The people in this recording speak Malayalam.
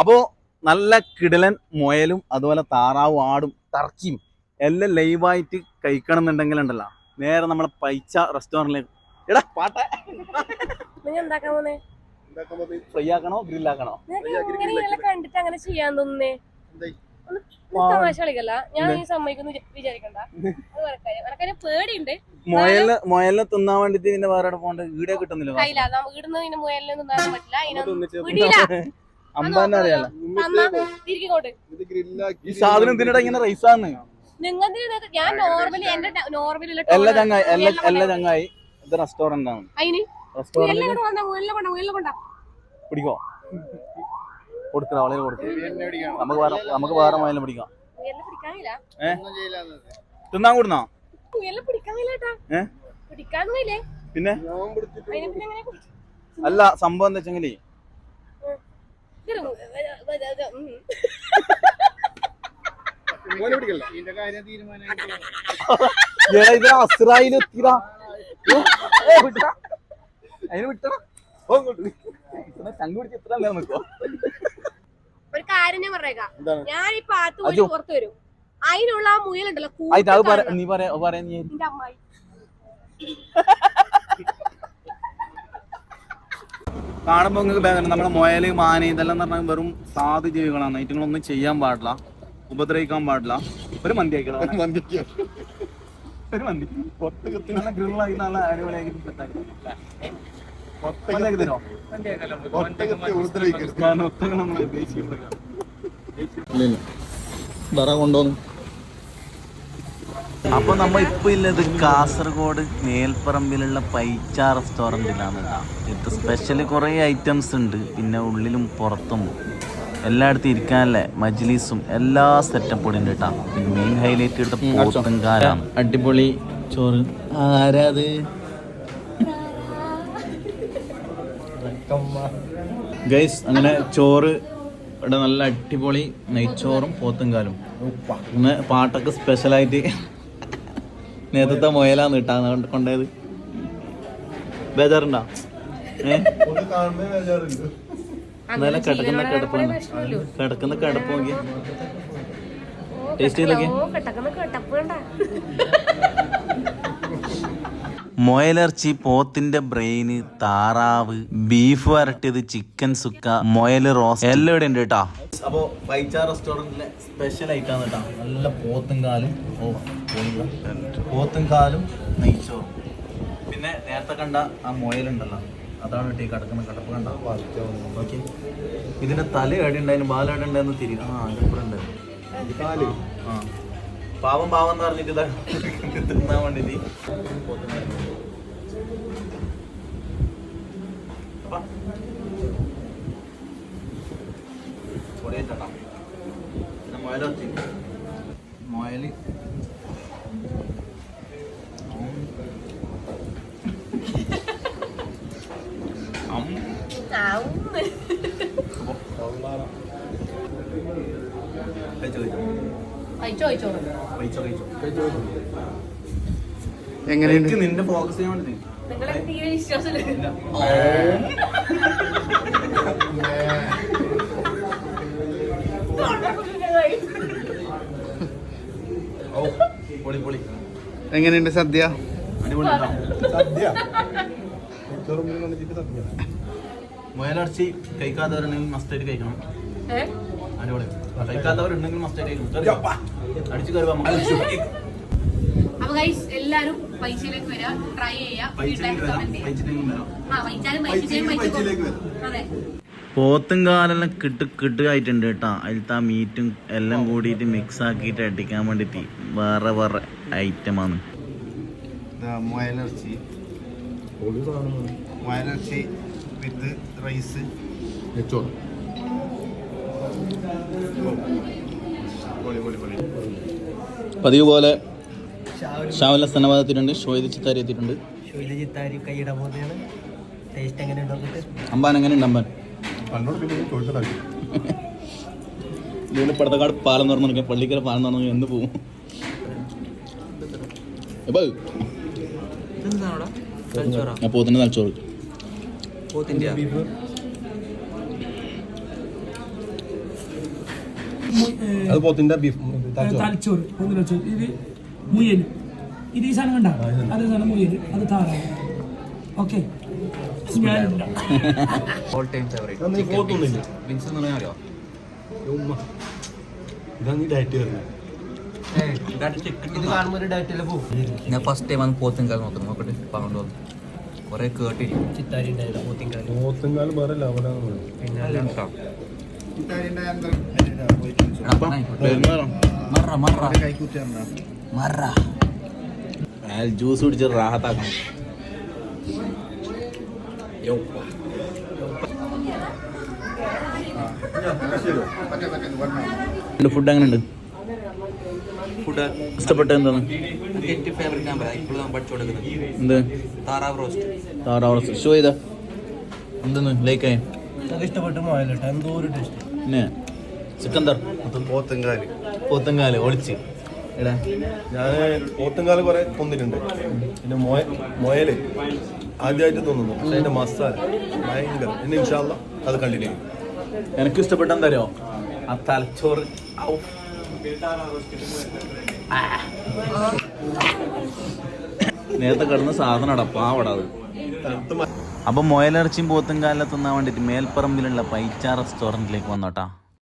അപ്പോ നല്ല കിടലൻ മുയലും അതുപോലെ താറാവും ആടും ടർക്കിയും എല്ലാം ലൈവായിട്ട് കഴിക്കണം എന്നുണ്ടെങ്കിൽ ഉണ്ടല്ലോ നേരെ നമ്മളെ പൈച്ച റെസ്റ്റോറന്റിലേക്ക് എടാ പാട്ട. ഫ്രൈ ആക്കണോ ഗ്രില്ലാക്കണോ കണ്ടിട്ട് അങ്ങനെ ചെയ്യാൻ തോന്നുന്നേ? മുയലിന് മുയലിനെ തിന്നാൻ വേണ്ടിട്ട് വേറെ പോകണ്ട? ഈടെ കിട്ടുന്നില്ല അമ്പാനെ അറിയാലോ. ഈ സാധനം ഇതിനിടെ ഇങ്ങനെ റൈസാന്ന് നിങ്ങൾ ഞാൻ നോർമലി എന്റെ നോർമലി എല്ലാ ചങ്ങായി എല്ലാ എല്ലാ ചങ്ങായി ഇത് റെസ്റ്റോറന്റ് ആണ്. അതിന് റെസ്റ്റോറന്റ് മുയലിനെ കൊണ്ട മുയലിനെ കൊണ്ട മുയലിനെ കൊണ്ട. പിടിക്കോ? കൊടുക്കണ വളരെ കൊടുക്കും. നമുക്ക് വേറെ നമുക്ക് വേറെ പിടിക്കാം. തിന്നാൻ കൂടുന്നോ? പിന്നെ? അല്ല സംഭവം എന്താ വെച്ചെങ്കിലേ ഉം. മോനെ പിടിക്കല്ല ഇതിന്റെ കാര്യം തീരുമാനം എടാ ഇത് എത്തിടാ അതിന് വിട്ടടാ. ചങ്ക് പിടിച്ച് ഒരു കാര്യം ഞാൻ പറഞ്ഞേക്കാം. ഞാൻ ഈ പാത്ത് പോയി പുറത്ത് വരും. അതിനുള്ള ആ മുയലുണ്ടല്ലോ നീ പറയാ പറയാ നീ അമ്മായി. കാണുമ്പോ നിങ്ങൾക്ക് ബാഗ് നമ്മുടെ മുയൽ മാന ഇതെല്ലാം എന്ന് പറഞ്ഞാൽ വെറും സാധു ജീവികളാണ്. ഐറ്റങ്ങളൊന്നും ചെയ്യാൻ പാടില്ല. ഉപദ്രവിക്കാൻ പാടില്ല. ഒരു മന്തി ആയിക്കോട്ടെ ഒരു മന്തി. നല്ല ഗ്രില്ലായി നല്ല അടിപൊളിയാക്കി ഉപദ്രവിക്കരുത്. ഞാൻ ഉദ്ദേശിക്കുന്നത്. കൊണ്ടോന്നു അപ്പൊ നമ്മ ഇപ്പൊ ഇല്ലത് കാസർഗോഡ് മേൽപ്പറമ്പിലുള്ള പൈച്ച റെസ്റ്റോറന്റിലാണ്. ഇത് സ്പെഷ്യൽ കുറേ ഐറ്റംസ് ഉണ്ട്. പിന്നെ ഉള്ളിലും പുറത്തും. എല്ലായിടത്തും ഇരിക്കാനല്ലേ മജ്ലീസും എല്ലാ സെറ്റപ്പ് ഉണ്ട് കേട്ടാ പിന്നെ മെയിൻ ഹൈലൈറ്റ് ഇട്ട പോത്തുംകാരാണ്. അടിപൊളി ചോറ്. ആരാത് ഗൈസ് അങ്ങനെ ചോറ് ഇവിടെ നല്ല അടിപൊളി നെയ്ച്ചോറും പോത്തുംകാലും. പിന്നെ പാട്ടൊക്കെ സ്പെഷ്യലായിട്ട് നേതൃത്വ മുയലാന്ന് കിട്ടാ കൊണ്ടത്. ബേജാറുണ്ടോ? നല്ല കിടക്കുന്ന കിടക്കുന്ന കിടപ്പ് നോക്കി ടേസ്റ്റ് ചെയ്തൊക്കെ മുയലിറച്ചി പോത്തിന്റെ ബ്രെയിന് താറാവ് ബീഫ് വരട്ടിയത് ചിക്കൻ സുക്ക മൊയൽ റോസ് എല്ലാം ഇവിടെ ഉണ്ട് കേട്ടോ. അപ്പോ റെസ്റ്റോറന്റിലെ സ്പെഷ്യൽ ഐറ്റാണ് കേട്ടോ. നല്ല പോത്തും കാലും. ഓ. പോയില്ല. പോത്തും കാലും നെയ്ച്ചോറും. പിന്നെ നേരത്തെ കണ്ട ആ മുയലുണ്ടല്ലോ അതാണ് കേട്ടോ ഈ കിടക്കുന്ന കിടപ്പ് കണ്ട. ഓക്കെ. ഇതിന്റെ തല എവിടെ ഉണ്ടായിരുന്നു ബാല എവിടെ ഉണ്ടായിരുന്നു തിരി ആ അതിപ്പുറം ഉണ്ടായിരുന്നു ആ. പാവം പാവം എന്ന് പറഞ്ഞിട്ട് ഇതാ തിന്നാൻ വേണ്ടിട്ട്. മുയൽ അം എങ്ങനെയുണ്ട്? നിന്റെ ഫോക്കസ് ചെയ്യാൻ വേണ്ടി നിങ്ങളെ വിശ്വാസമില്ല. ഓ പൊളി പൊളി. എങ്ങനെയുണ്ട് സദ്യ. സദ്യ. മുയലടച്ചി കഴിക്കാത്തവരുണ്ടെങ്കിൽ മസ്റ്റായിട്ട് കഴിക്കണം? അടിപൊളി. കഴിക്കാത്തവരുണ്ടെങ്കിൽ മസ്റ്റായിട്ട് കഴിക്കണം. അടിച്ചു കയറുക അപ്പൊ ഗൈസ് എല്ലാരും പൈസയിലേക്ക് വരാം. ട്രൈ ചെയ്യാം. ഫീഡ്ബാക്ക് കമന്റ് ചെയ്യാം. ആ വൈച്ചാലും പൈസയിലേക്ക് അതെ. പോത്തും കാലെല്ലാം കിട്ട് കിട്ടുകയായിട്ടുണ്ട് കേട്ടോ. അതിലത്തെ ആ മീറ്റും എല്ലാം കൂടിയിട്ട് മിക്സ് ആക്കിയിട്ട് അടിക്കാൻ വേണ്ടിയിട്ട് വേറെ വേറെ ഐറ്റമാണ് മുയലർച്ചി. മുയലിറച്ചി വിത്ത് റൈസ്. നെച്ചോറ്. പതിവ് പോലെ ഷാവല എത്തിയിട്ടുണ്ട് ഷോയിദ് ചിത്താരി എത്തിയിട്ടുണ്ട്. ഷോയിദ് ചിത്താരി കൈയിടാൻ പോകുന്നതാണ്. ടേസ്റ്റ് എങ്ങനെ ഉണ്ടോ അമ്പാൻ എങ്ങനെ ഉണ്ട് അമ്പാൻ? ഇതിന് പടത്തക്കാട് പാലം തുറന്നു നിൽക്കാം പള്ളിക്കര പാലം തുറന്നു എന്ന് പോവും? എപ്പോ ഇതെന്താണോടാ? തലച്ചോറ ഞാൻ ഇന്ത്യ തലച്ചോറ് പോത്തിന്റെ മു- ഏ, അത് പോത്തിന്റെ ബീഫ് തലച്ചോറ്. ഒന്ന് തലച്ചോറ്. ഇത് മുയൽ. ഇത് ഈ സാധനം കണ്ട? അതേ സാധനം മുയൽ. അത് താറാവ്. ഓക്കെ. ഞാനില്ല ഓൾ ടൈം ഫേവറേറ്റ് വിൻസ് എന്ന് പറഞ്ഞാൽ അറിയോ? ഇത് കാണുമ്പോൾ ഒരു ഡയറ്റിലെ പോകും ഞാൻ ഫസ്റ്റ് ടൈം ആണ് കാര്യം നോക്കുന്നത്. നോക്കട്ടെ പറഞ്ഞു കുറെ കേട്ടിരിക്കും ചിത്താരി ഉണ്ടായിരുന്നു പോത്തിങ്കാൽ പോത്തുങ്കാലം വേറെ ലെവലാണ് മറ. ജ്യൂസ് കുടിച്ച് റാഹത്താക്കണം ഫുഡ് എങ്ങനെയുണ്ട്? ഫുഡ് ഇഷ്ടപ്പെട്ട എന്താണ്? എനിക്ക് ഫേവറേറ്റ് എന്ത്? താറാവ് റോസ്റ്റ് താറാവ് ഷോ ചെയ്താ? എന്തെന്ന്? ലൈക്ക് ആയി. നമുക്ക് ഇഷ്ടപ്പെട്ട് എന്തോ ഒരു ടേസ്റ്റ് പിന്നെ? സിക്കന്ദർ പോത്തുങ്കാൽ. പോത്തങ്കാൽ ഒളിച്ച്. എടാ. ഞാൻ പോത്തങ്കാൽ കുറെ കൊന്നിട്ടുണ്ട് പിന്നെ മൊയ മൊയൽ. ആദ്യമായിട്ട് തോന്നുന്നു. പക്ഷെ അതിന്റെ മസാല ഭയങ്കര. പിന്നെ ഇൻഷാല്ല അത് കണ്ടിന്യൂ ചെയ്യും. എനിക്ക് ഇഷ്ടപ്പെട്ട എന്തറിയോ ആ തലച്ചോറ്. ഔ. നേരത്തെ കിടന്ന സാധനം പാവടാത് അപ്പൊ മുയലിറച്ചിയും പോത്തും കാലത്ത് തിന്നാൻ വേണ്ടിട്ട് മേൽപ്പറമ്പിലുള്ള പൈച്ച റെസ്റ്റോറന്റിലേക്ക് വന്നോട്ടാ.